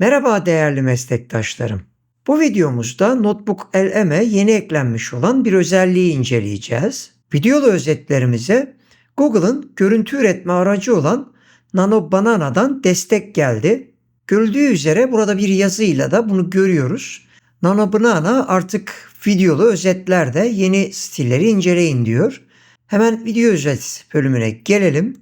Merhaba değerli meslektaşlarım. Bu videomuzda Notebook LM'e yeni eklenmiş olan bir özelliği inceleyeceğiz. Videolu özetlerimize Google'ın görüntü üretme aracı olan Nano Banana'dan destek geldi. Görüldüğü üzere burada bir yazıyla da bunu görüyoruz. Nano Banana artık videolu özetlerde yeni stilleri inceleyin diyor. Hemen video özet bölümüne gelelim.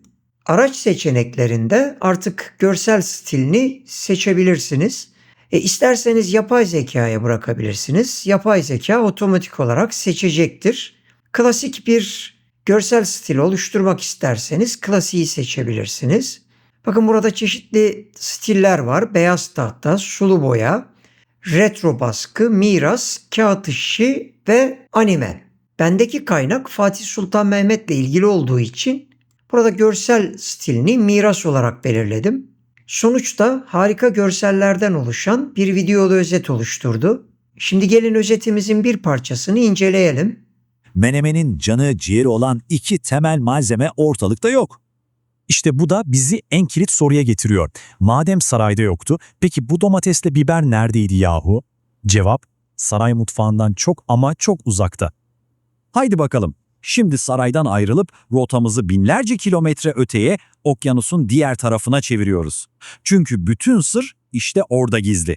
Araç seçeneklerinde artık görsel stilini seçebilirsiniz. E, isterseniz yapay zekaya bırakabilirsiniz. Yapay zeka otomatik olarak seçecektir. Klasik bir görsel stil oluşturmak isterseniz klasiği seçebilirsiniz. Bakın burada çeşitli stiller var. Beyaz tahta, sulu boya, retro baskı, miras, kağıt işi ve anime. Bendeki kaynak Fatih Sultan Mehmet'le ilgili olduğu için burada görsel stilini miras olarak belirledim. Sonuçta harika görsellerden oluşan bir videolu özet oluşturdu. Şimdi gelin özetimizin bir parçasını inceleyelim. Menemenin canı ciğeri olan iki temel malzeme ortalıkta yok. İşte bu da bizi en kilit soruya getiriyor. Madem sarayda yoktu, peki bu domatesle biber neredeydi yahu? Cevap, saray mutfağından çok ama çok uzakta. Haydi bakalım, şimdi saraydan ayrılıp rotamızı binlerce kilometre öteye okyanusun diğer tarafına çeviriyoruz. Çünkü bütün sır işte orada gizli.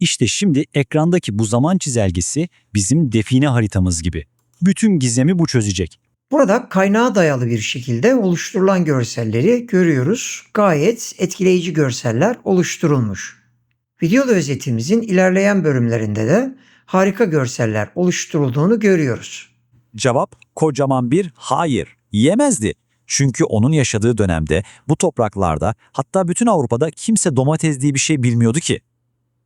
İşte şimdi ekrandaki bu zaman çizelgesi bizim define haritamız gibi. Bütün gizemi bu çözecek. Burada kaynağa dayalı bir şekilde oluşturulan görselleri görüyoruz. Gayet etkileyici görseller oluşturulmuş. Videolu özetimizin ilerleyen bölümlerinde de harika görseller oluşturulduğunu görüyoruz. Cevap kocaman bir hayır. Yemezdi. Çünkü onun yaşadığı dönemde bu topraklarda hatta bütün Avrupa'da kimse domates diye bir şey bilmiyordu ki.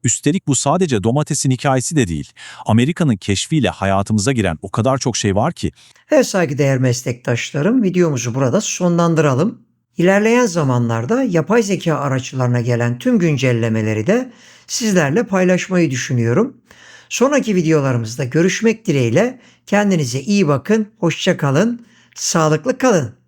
Üstelik bu sadece domatesin hikayesi de değil. Amerika'nın keşfiyle hayatımıza giren o kadar çok şey var ki. Evet saygıdeğer meslektaşlarım videomuzu burada sonlandıralım. İlerleyen zamanlarda yapay zeka araçlarına gelen tüm güncellemeleri de sizlerle paylaşmayı düşünüyorum. Sonraki videolarımızda görüşmek dileğiyle kendinize iyi bakın, hoşça kalın, sağlıklı kalın.